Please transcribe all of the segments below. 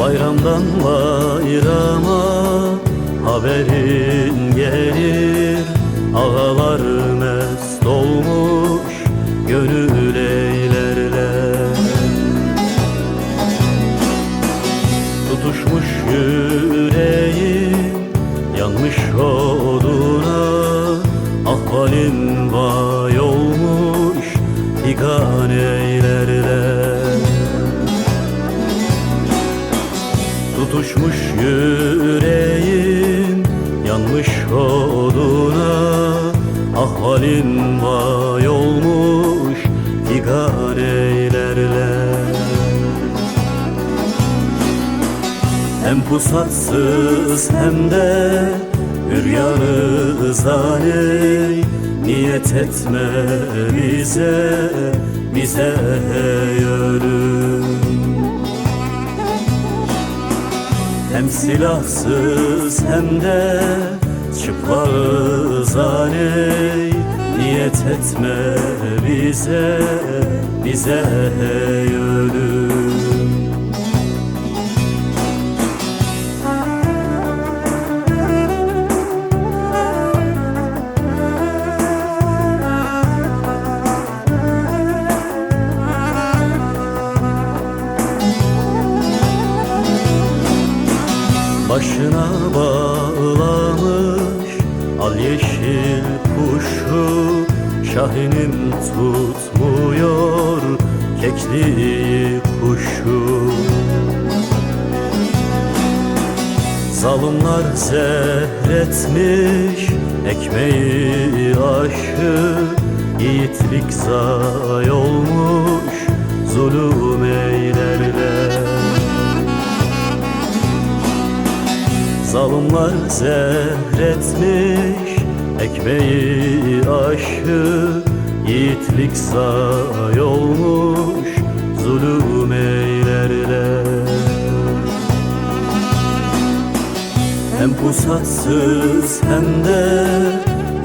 Bayramdan bayrama haberin gelir. Ağalar mest olmuş gönül eylerler Tutuşmuş yüreğim yanmış oduna Ahvalin vay olmuş figan Tutuşmuş yüreğim yanmış oduna. Ahvalin vay olmuş figan eylerler Hem pusatsız hem de Hüryanı zaney Niyet etme bize Bize hey ölüm Hem silahsız hem de çıplağız aley Niyet etme bize, bize hey ölüm Başına bağlamış al yeşil kuşu Şahinim tutmuyor kekliği kuşu. Zalimler zehretmiş ekmeği aşı Yiğitlik zay olmuş zulüm eylerler Zalimler zehretmiş ekmeği aşı Yiğitlik zay olmuş zulüm eylerler Hem pusatsız hem de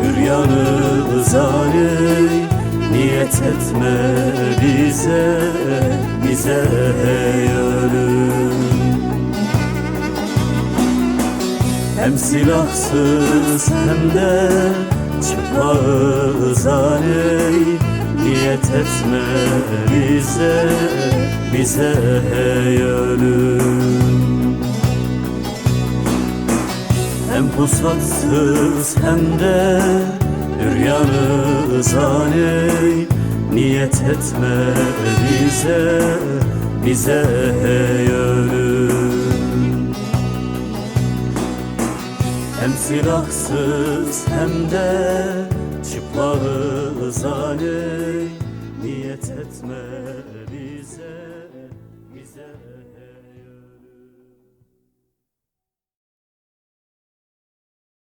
Üryanı zaley Niyet etme bize Bize hey ölüm Hem silahsız hem de çıplağız aley. Niyet etme bize, bize hey ölüm. Hem pusatsız hem de Üryanız aley. Niyet etme bize, bize hey ölüm Hem silahsız hem de çıplağız aley. Niyet etme bize,